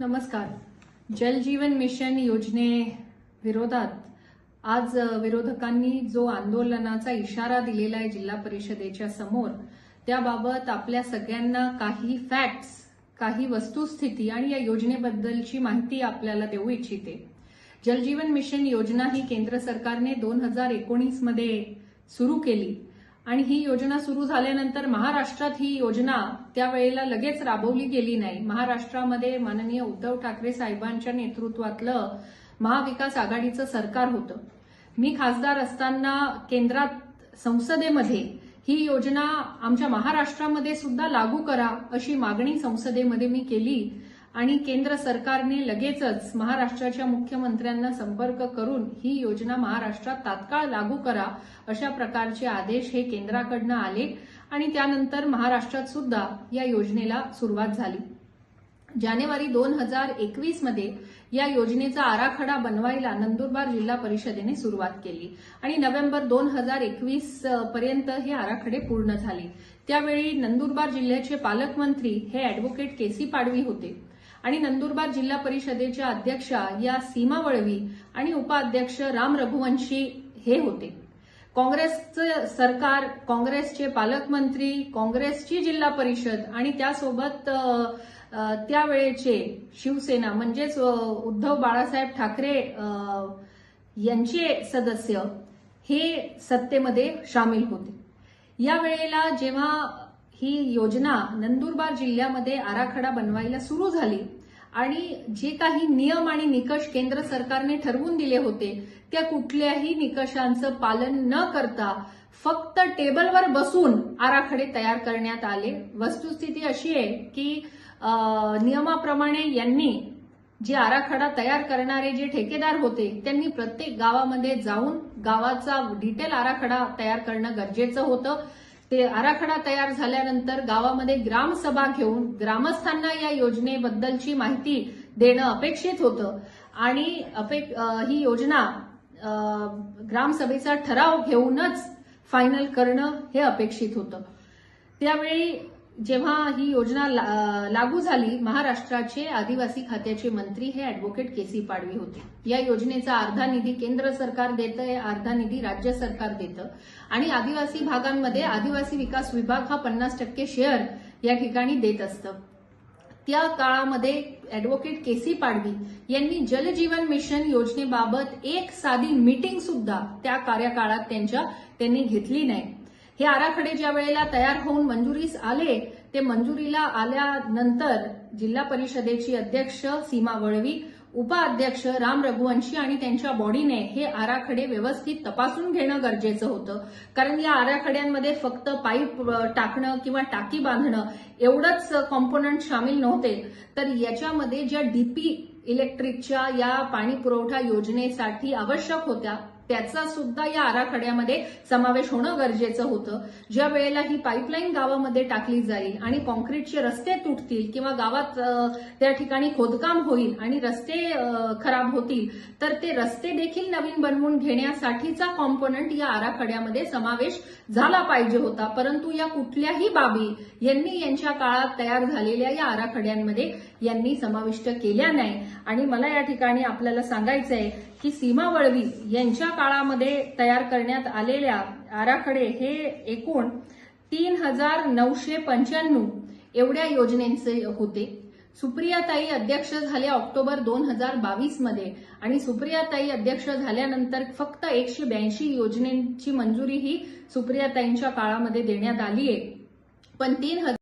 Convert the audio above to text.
नमस्कार. जल जीवन मिशन योजने विरोधात आज विरोधकांनी जो आंदोलनाचा इशारा दिलेला आहे जिल्हा परिषदेच्या समोर त्याबाबत आपल्या सगळ्यांना काही फॅक्ट्स काही वस्तुस्थिती आणि या योजनेबद्दलची माहिती आपल्याला देऊ इच्छिते. जलजीवन मिशन योजना ही केंद्र सरकारने दोन हजार एकोणीसमध्ये सुरू केली. आणि ही योजना सुरू झाल्यानंतर महाराष्ट्रात ही योजना त्यावेळेला लगेच राबवली गेली नाही. महाराष्ट्रामध्ये माननीय उद्धव ठाकरे साहेबांच्या नेतृत्वातलं महाविकास आघाडीचं सरकार होतं. मी खासदार असताना केंद्रात संसदेमध्ये ही योजना आमच्या महाराष्ट्रामध्ये सुद्धा लागू करा अशी मागणी संसदेमध्ये मी केली. आणि केंद्र सरकारने लगेचच महाराष्ट्राच्या मुख्यमंत्र्यांना संपर्क करून ही योजना महाराष्ट्रात तात्काळ लागू करा अशा प्रकारचे आदेश हे केंद्राकडनं आले आणि त्यानंतर महाराष्ट्रात सुद्धा या योजनेला सुरुवात झाली. जानेवारी दोन हजार एकवीसमध्ये या योजनेचा आराखडा बनवायला नंदुरबार जिल्हा परिषदेने सुरुवात केली आणि नोव्हेंबर दोन हजार एकवीस पर्यंत हे आराखडे पूर्ण झाले. त्यावेळी नंदुरबार जिल्ह्याचे पालकमंत्री हे अॅडव्होकेट केसी पाडवी होते. आणि नंदुरबार जिल्हा परिषदेच्या अध्यक्षा या सीमा वळवी आणि उपाध्यक्ष राम रघुवंशी हे होते. काँग्रेसचं सरकार काँग्रेसचे पालकमंत्री काँग्रेसची जिल्हा परिषद आणि त्यासोबत त्यावेळेचे शिवसेना म्हणजेच उद्धव बाळासाहेब ठाकरे यांचे सदस्य हे सत्तेमध्ये सामील होते. या वेळेला जेव्हा ही योजना नंदुरबार जिल्ह्यामध्ये आराखडा बनवायला सुरू झाली. आणि जे काही नियम आणि निकष केंद्र सरकारने ठरवून दिले होते त्या कुठल्याही निकषांचं पालन न करता फक्त टेबलवर बसून आराखडे तयार करण्यात आले. वस्तुस्थिती अशी आहे की नियमाप्रमाणे यांनी जे आराखडा तयार करणारे जे ठेकेदार होते त्यांनी प्रत्येक गावामध्ये जाऊन गावाचा डिटेल आराखडा तयार करणं गरजेचं होतं. ते आराखडा तयार झाल्यानंतर गावामध्ये ग्रामसभा घेऊन ग्रामस्थांना या योजनेबद्दलची माहिती देणं अपेक्षित होतं. आणि ही योजना ग्रामसभेचा ठराव घेऊनच फायनल करणं हे अपेक्षित होतं. त्यावेळी जेव्हा ही योजना ला- लागू झाली महाराष्ट्राचे आदिवासी खात्याचे मंत्री हे अॅडव्होकेट केसी पाडवी होते. या योजनेचा अर्धा निधी केंद्र सरकार देतं अर्धा निधी राज्य सरकार देतं. आणि आदिवासी भागांमध्ये आदिवासी विकास विभाग हा पन्नास टक्के शेअर या ठिकाणी देत असतं. त्या काळामध्ये अॅडव्होकेट केसी पाडवी यांनी जलजीवन मिशन योजनेबाबत एक साधी मीटिंग सुद्धा त्या कार्यकाळात त्यांच्या त्यांनी घेतली नाही. हे आराखडे ज्या वेळेला तयार होऊन मंजुरीस आले ते मंजुरीला आल्यानंतर जिल्हा परिषदेची अध्यक्ष सीमा वळवी उपाध्यक्ष राम रघुवंशी आणि त्यांच्या बॉडीने हे आराखडे व्यवस्थित तपासून घेणं गरजेचं होतं. कारण या आराखड्यांमध्ये फक्त पाईप टाकणं किंवा टाकी बांधणं एवढंच कॉम्पोनंट सामील नव्हते. तर याच्यामध्ये ज्या डीपी इलेक्ट्रिकच्या या पाणी पुरवठा योजनेसाठी आवश्यक होत्या त्याचा सुद्धा या आराखड्यामध्ये समावेश होणं गरजेचं होतं. ज्या वेळेला ही पाईपलाईन गावामध्ये टाकली जाईल आणि कॉन्क्रीटचे रस्ते तुटतील किंवा गावात त्या ठिकाणी खोदकाम होईल आणि रस्ते खराब होतील तर ते रस्ते देखील नवीन बनवून घेण्यासाठीचा कॉम्पोनंट या आराखड्यामध्ये समावेश झाला पाहिजे होता. परंतु या कुठल्याही बाबी यांनी यांच्या काळात तयार झालेल्या या आराखड्यांमध्ये यांनी समाविष्ट केल्या नाही. आणि मला या ठिकाणी आपल्याला सांगायचं आहे की सीमा वळवी यांच्या काळामध्ये तयार करण्यात आलेल्या आराखडे हे एकूण तीन हजार नऊशे पंच्याण्णव एवढ्या योजनेचे होते. सुप्रियाताई अध्यक्ष झाल्या ऑक्टोबर दोन हजार बावीसमध्ये आणि सुप्रियाताई अध्यक्ष झाल्यानंतर फक्त एकशे ब्याऐंशी योजनेची मंजुरी ही सुप्रियाताईंच्या काळामध्ये देण्यात आली आहे पण तीन हजार